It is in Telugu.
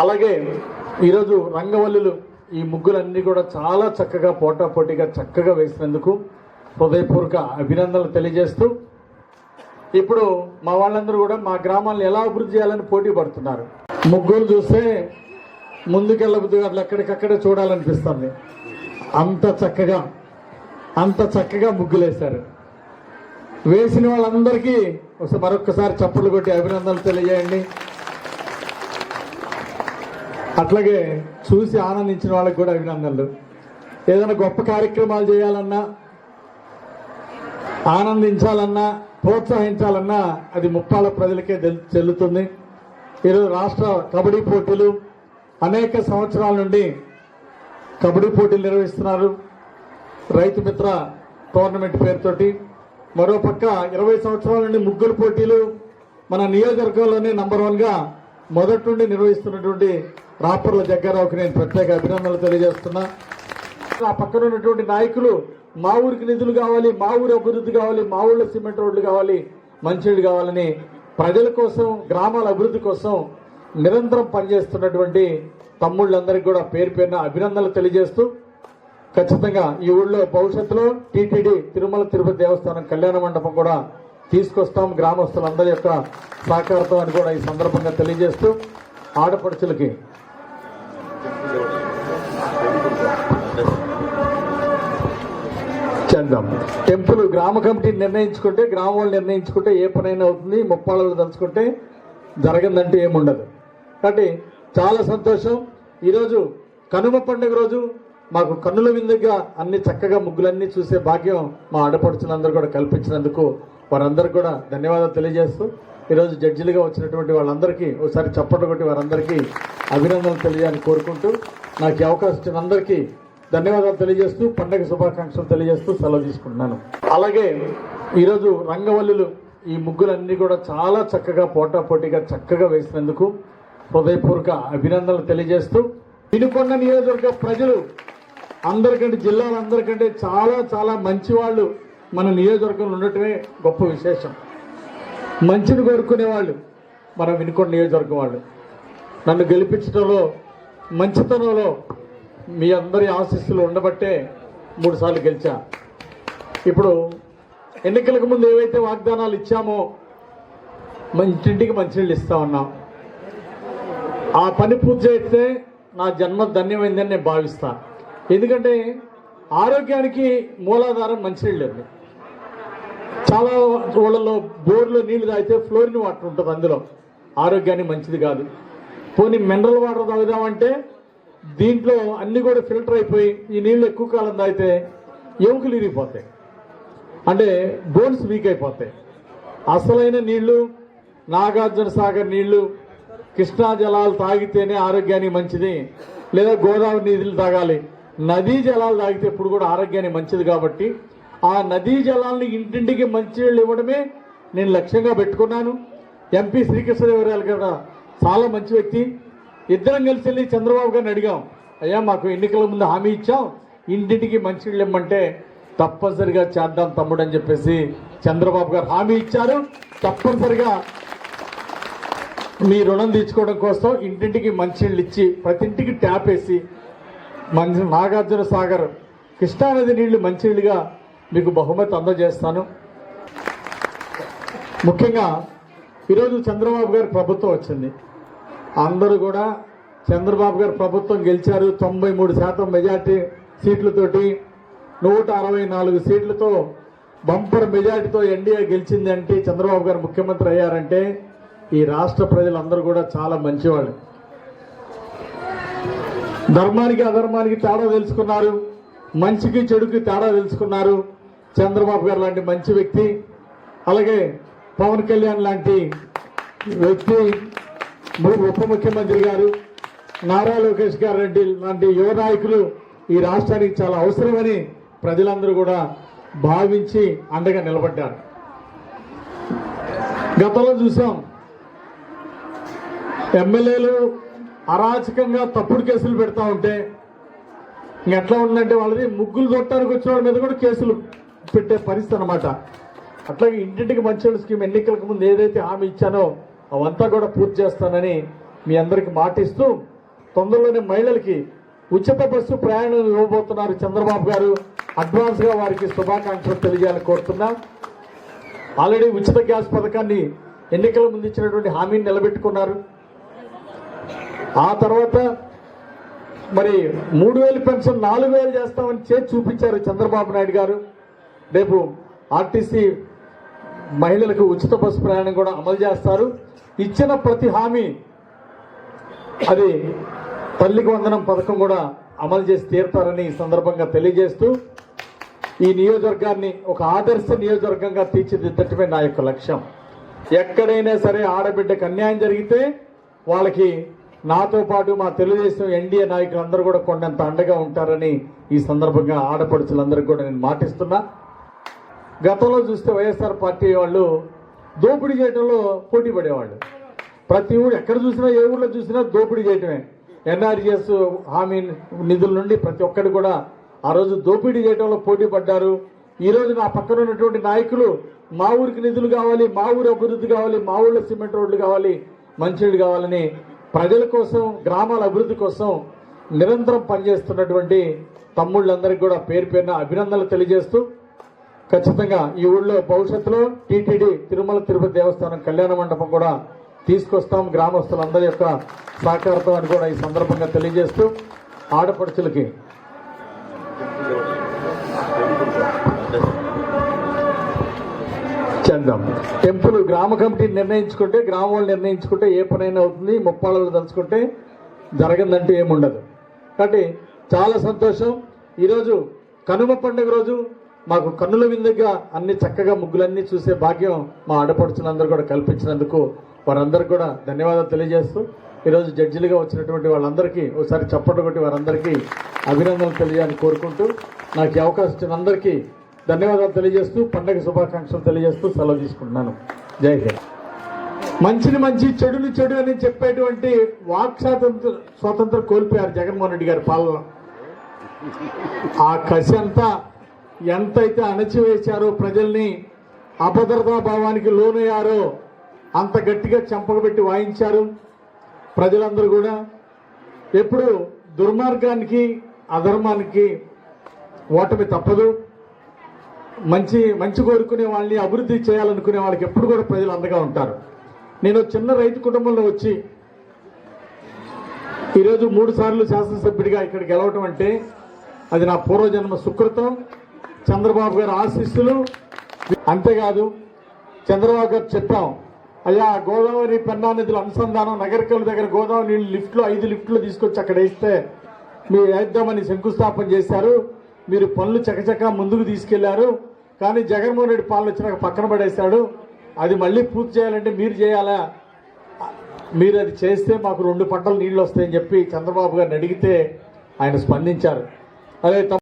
అలాగే ఈరోజు రంగవల్లులు ఈ ముగ్గులన్నీ కూడా చాలా చక్కగా పోటాపోటీగా చక్కగా వేసినందుకు హృదయపూర్వక అభినందనలు తెలియజేస్తూ ఇప్పుడు మా వాళ్ళందరూ కూడా మా గ్రామాలను ఎలా అభివృద్ధి చేయాలని పోటీ పడుతున్నారు. ముగ్గులు చూస్తే ముందుకెళ్ళబుద్ది అట్లా ఎక్కడికక్కడే చూడాలనిపిస్తుంది. అంత చక్కగా అంత చక్కగా ముగ్గులు వేశారు. వేసిన వాళ్ళందరికీ ఒకసారి మరొక్కసారి చప్పట్లు కొట్టి అభినందనలు తెలియజేయండి. అట్లాగే చూసి ఆనందించిన వాళ్ళకి కూడా అభినందనలు. ఏదైనా గొప్ప కార్యక్రమాలు చేయాలన్నా ఆనందించాలన్నా ప్రోత్సహించాలన్నా అది ముప్పాల ప్రజలకే చెల్లుతుంది. ఈరోజు రాష్ట్ర కబడ్డీ పోటీలు అనేక సంవత్సరాల నుండి కబడ్డీ పోటీలు నిర్వహిస్తున్నారు. రైతు మిత్ర టోర్నమెంట్ పేరుతోటి. మరోపక్క ఇరవై సంవత్సరాల నుండి ముగ్గురు పోటీలు మన నియోజకవర్గంలోనే నంబర్ వన్గా మొదటి నుండి నిర్వహిస్తున్నటువంటి రాపర్ల జగ్గారావుకి నేను ప్రత్యేక అభినందనలు తెలియజేస్తున్నా. ఆ పక్కన ఉన్నటువంటి నాయకులు మా ఊరికి నిధులు కావాలి మా ఊరి అభివృద్ధి కావాలి మా ఊళ్ళో సిమెంట్ రోడ్లు కావాలి మంచినీళ్ళు కావాలని ప్రజల కోసం గ్రామాల అభివృద్ధి కోసం నిరంతరం పనిచేస్తున్నటువంటి తమ్ముళ్ళందరికీ కూడా పేరు పేరున అభినందనలు తెలియజేస్తూ ఖచ్చితంగా ఈ ఊళ్ళో భవిష్యత్తులో టీటీడీ తిరుమల తిరుపతి దేవస్థానం కళ్యాణ మండపం కూడా తీసుకొస్తాం గ్రామస్తులందరి యొక్క సహకారంతో అని కూడా ఈ సందర్భంగా తెలియజేస్తూ ఆడపడుచులకి చేద్దాం. టెంపుల్ గ్రామ కమిటీ నిర్ణయించుకుంటే గ్రామం వాళ్ళు నిర్ణయించుకుంటే ఏ పనైనా అవుతుంది ముప్పాళ్ళు తలుచుకుంటే జరగదంటే ఏముండదు. కాబట్టి చాలా సంతోషం. ఈరోజు కనుమ పండుగ రోజు మాకు కన్నుల విందుగా అన్ని చక్కగా ముగ్గులన్నీ చూసే భాగ్యం మా ఆడపడుచులందరూ కూడా కల్పించినందుకు వారందరికీ కూడా ధన్యవాదాలు తెలియజేస్తూ ఈరోజు జడ్జిలుగా వచ్చినటువంటి వాళ్ళందరికీ ఒకసారి చప్పట్లు కొట్టి వారందరికీ అభినందనలు తెలియాలని కోరుకుంటూ నాకు అవకాశం ఇచ్చిన అందరికీ ధన్యవాదాలు తెలియజేస్తూ పండగ శుభాకాంక్షలు తెలియజేస్తూ సెలవు తీసుకుంటున్నాను. అలాగే ఈరోజు రంగవల్లులు ఈ ముగ్గులన్నీ కూడా చాలా చక్కగా పోటాపోటీగా చక్కగా వేసినందుకు హృదయపూర్వక అభినందనలు తెలియజేస్తూ వినుకొండ నియోజకవర్గ ప్రజలు అందరికంటే జిల్లాలందరికంటే చాలా చాలా మంచి వాళ్ళు మన నియోజకవర్గంలో ఉండటమే గొప్ప విశేషం. మంచిని కోరుకునే వాళ్ళు మన వినుకొండ నియోజకవర్గం వాళ్ళు. నన్ను గెలిపించడంలో మంచితనంలో మీ అందరి ఆశీస్సులు ఉండబట్టే మూడుసార్లు గెలిచా. ఇప్పుడు ఎన్నికలకు ముందు ఏవైతే వాగ్దానాలు ఇచ్చామో ఇంటింటికి మంచినీళ్ళు ఇస్తా ఉన్నాం. ఆ పని పూర్తి చేస్తే నా జన్మ ధన్యమైందని నేను భావిస్తాను ఎందుకంటే ఆరోగ్యానికి మూలాధారం మంచినీళ్ళు అండి. చాలా ఊళ్ళలో బోర్లో నీళ్ళు తాగితే ఫ్లోరిన్ వాటర్ ఉంటుంది అందులో. ఆరోగ్యానికి మంచిది కాదు. పోనీ మినరల్ వాటర్ తాగుదామంటే దీంట్లో అన్ని కూడా ఫిల్టర్ అయిపోయి ఈ నీళ్ళు ఎక్కువ కాలం తాగితే ఎముకలు ఇరిగిపోతాయి అంటే బోన్స్ వీక్ అయిపోతాయి. అసలైన నీళ్ళు నాగార్జున సాగర్ నీళ్ళు కృష్ణా జలాలు తాగితేనే ఆరోగ్యానికి మంచిది. లేదా గోదావరి నీళ్ళు తాగాలి. నదీ జలాలు తాగితే ఇప్పుడు కూడా ఆరోగ్యానికి మంచిది కాబట్టి ఆ నదీ జలాల్ని ఇంటింటికి మంచినీళ్ళు ఇవ్వడమే నేను లక్ష్యంగా పెట్టుకున్నాను. ఎంపీ శ్రీకృష్ణదేవరాయలు కూడా చాలా మంచి వ్యక్తి. ఇద్దరం కలిసి వెళ్ళి చంద్రబాబు గారిని అడిగాం అయ్యా మాకు ఎన్నికల ముందు హామీ ఇచ్చాం ఇంటింటికి మంచినీళ్ళు ఇవ్వమంటే తప్పనిసరిగా చేద్దాం తమ్ముడు అని చెప్పేసి చంద్రబాబు గారు హామీ ఇచ్చారు. తప్పనిసరిగా మీ రుణం తీర్చుకోవడం కోసం ఇంటింటికి మంచినీళ్ళు ఇచ్చి ప్రతి ఇంటికి ట్యాప్ వేసి మంచి నాగార్జున సాగర్ కృష్ణానది నీళ్ళు మంచినీళ్ళుగా మీకు బహుమతి అందజేస్తాను. ముఖ్యంగా ఈరోజు చంద్రబాబు గారి ప్రభుత్వం వచ్చింది. అందరూ కూడా చంద్రబాబు గారు ప్రభుత్వం గెలిచారు. తొంభై మూడు శాతం మెజార్టీ సీట్లతోటి నూట అరవై నాలుగు సీట్లతో బంపర్ మెజార్టీతో ఎన్డీఏ గెలిచింది అంటే చంద్రబాబు గారు ముఖ్యమంత్రి అయ్యారంటే ఈ రాష్ట్ర ప్రజలందరూ కూడా చాలా మంచివాళ్ళు. ధర్మానికి అధర్మానికి తేడా తెలుసుకున్నారు. మంచికి చెడుకి తేడా తెలుసుకున్నారు. చంద్రబాబు గారు లాంటి మంచి వ్యక్తి అలాగే పవన్ కళ్యాణ్ లాంటి వ్యక్తి ఉప ముఖ్యమంత్రి గారు నారా లోకేష్ గారు రెడ్డి లాంటి యువ నాయకులు ఈ రాష్ట్రానికి చాలా అవసరమని ప్రజలందరూ కూడా భావించి అండగా నిలబడ్డారు. గతంలో చూసాం ఎమ్మెల్యేలు అరాచకంగా తప్పుడు కేసులు పెడతా ఉంటే ఇంకెట్లా ఉందంటే వాళ్ళది ముగ్గులు దొట్టడానికి వచ్చిన వాళ్ళ మీద కూడా కేసులు పెట్టే పరిస్థితి అనమాట అట్లాగే ఇంటింటికి మంచి స్కీమ్ ఎన్నికలకు ముందు ఏదైతే హామీ ఇచ్చానో అవంతా కూడా పూర్తి చేస్తానని మీ అందరికి మాటిస్తూ తొందరలోనే మహిళలకి ఉచిత బస్సు ప్రయాణం ఇవ్వబోతున్నారు చంద్రబాబు గారు. అడ్వాన్స్గా వారికి శుభాకాంక్షలు తెలియజేయాలని కోరుతున్నా. ఆల్రెడీ ఉచిత గ్యాస్ పథకాన్ని ఎన్నికల ముందు ఇచ్చినటువంటి హామీని నిలబెట్టుకున్నారు. ఆ తర్వాత మరి మూడు వేలు పెన్షన్ నాలుగు వేలు చేస్తామని చేసి చూపించారు చంద్రబాబు నాయుడు గారు. రేపు ఆర్టీసీ మహిళలకు ఉచిత బస్సు ప్రయాణం కూడా అమలు చేస్తారు. ఇచ్చిన ప్రతి హామీ అది తల్లికి వందనం పథకం కూడా అమలు చేసి తీరుతారని ఈ సందర్భంగా తెలియజేస్తూ ఈ నియోజకవర్గాన్ని ఒక ఆదర్శ నియోజకవర్గంగా తీర్చిదిద్దటమే నా యొక్క లక్ష్యం. ఎక్కడైనా సరే ఆడబిడ్డకు అన్యాయం జరిగితే వాళ్ళకి నాతో పాటు మా తెలుగుదేశం ఎన్డీఏ నాయకులందరూ కూడా కొండంత అండగా ఉంటారని ఈ సందర్భంగా ఆడపడుచులందరికీ కూడా నేను మాటిస్తున్నా. గతంలో చూస్తే వైఎస్ఆర్ పార్టీ వాళ్ళు దోపిడీ చేయడంలో పోటీ పడేవాళ్ళు. ప్రతి ఊరు ఎక్కడ చూసినా ఏ ఊర్లో చూసినా దోపిడీ చేయటమే. ఎన్ఆర్జిఎస్ హామీ నిధుల నుండి ప్రతి ఒక్కరు కూడా ఆ రోజు దోపిడీ చేయడంలో పోటీ పడ్డారు. ఈరోజు నా పక్కన ఉన్నటువంటి నాయకులు మా ఊరికి నిధులు కావాలి మా ఊరు అభివృద్ధి కావాలి మా ఊళ్ళో సిమెంట్ రోడ్లు కావాలి మంచినీళ్ళు కావాలని ప్రజల కోసం గ్రామాల అభివృద్ధి కోసం నిరంతరం పనిచేస్తున్నటువంటి తమ్ముళ్ళందరికీ కూడా పేరు పేరున అభినందనలు తెలియజేస్తూ ఖచ్చితంగా ఈ ఊళ్ళో భవిష్యత్తులో టీటీడీ తిరుమల తిరుపతి దేవస్థానం కళ్యాణ మండపం కూడా తీసుకొస్తాం. గ్రామస్తులందరి యొక్క సహకారంతో అని కూడా ఈ సందర్భంగా తెలియజేస్తూ ఆడపడుచులకి చెందాం. టెంపుల్ గ్రామ కమిటీ నిర్ణయించుకుంటే గ్రామ వాళ్ళు నిర్ణయించుకుంటే ఏ పనైనా అవుతుంది ముప్పాళ్ళు తలుచుకుంటే జరగదంటూ ఏముండదు. కాబట్టి చాలా సంతోషం. ఈరోజు కనుమ పండుగ రోజు మాకు కన్నుల విందుగా అన్ని చక్కగా ముగ్గులన్నీ చూసే భాగ్యం మా ఆడపడుచులందరూ కూడా కల్పించినందుకు వారందరూ కూడా ధన్యవాదాలు తెలియజేస్తూ ఈరోజు జడ్జిలుగా వచ్చినటువంటి వాళ్ళందరికీ ఒకసారి చప్పట్లు కొట్టి వారందరికీ అభినందనలు తెలియాలని కోరుకుంటూ నాకు అవకాశం ఇచ్చిన అందరికీ ధన్యవాదాలు తెలియజేస్తూ పండగ శుభాకాంక్షలు తెలియజేస్తూ సెలవు తీసుకుంటున్నాను. జై హింద్. మంచిని మంచి చెడుని చెడు అని చెప్పేటువంటి వాక్ స్వాతంత్ర స్వాతంత్రం కోల్పోయారు జగన్మోహన్ రెడ్డి గారి పాలన ఆ కసి అంతా ఎంతైతే అణచివేశారో ప్రజల్ని అభద్రతా భావానికి లోనయ్యారో అంత గట్టిగా చెంపకబెట్టి వాయించారు ప్రజలందరూ కూడా. ఎప్పుడు దుర్మార్గానికి అధర్మానికి ఓటమి తప్పదు. మంచి మంచి కోరుకునే వాళ్ళని అభివృద్ధి చేయాలనుకునే వాళ్ళకి ఎప్పుడు కూడా ప్రజలు అండగా ఉంటారు. నేను చిన్న రైతు కుటుంబంలో వచ్చి ఈరోజు మూడు సార్లు శాసనసభ్యుడిగా ఇక్కడ గెలవటం అంటే అది నా పూర్వజన్మ సుకృతం. చంద్రబాబు గారి ఆశీస్సులు. అంతేకాదు చంద్రబాబు గారు చెప్పాం అయ్యా గోదావరి పెన్నా నదుల అనుసంధానం నగరికల దగ్గర గోదావరి నీళ్ళు లిఫ్ట్లో ఐదు లిఫ్ట్లు తీసుకొచ్చి అక్కడ వేస్తే మీరు వేద్దామని శంకుస్థాపన చేశారు. మీరు పనులు చకచక ముందుకు తీసుకెళ్ళారు. కానీ జగన్మోహన్ రెడ్డి పాలన వచ్చినాక పక్కన పడేశాడు. అది మళ్ళీ పూర్తి చేయాలంటే మీరు చేయాలా? మీరు అది చేస్తే మాకు రెండు పంటలు నీళ్ళు వస్తాయని చెప్పి చంద్రబాబు గారిని అడిగితే ఆయన స్పందించారు. అదే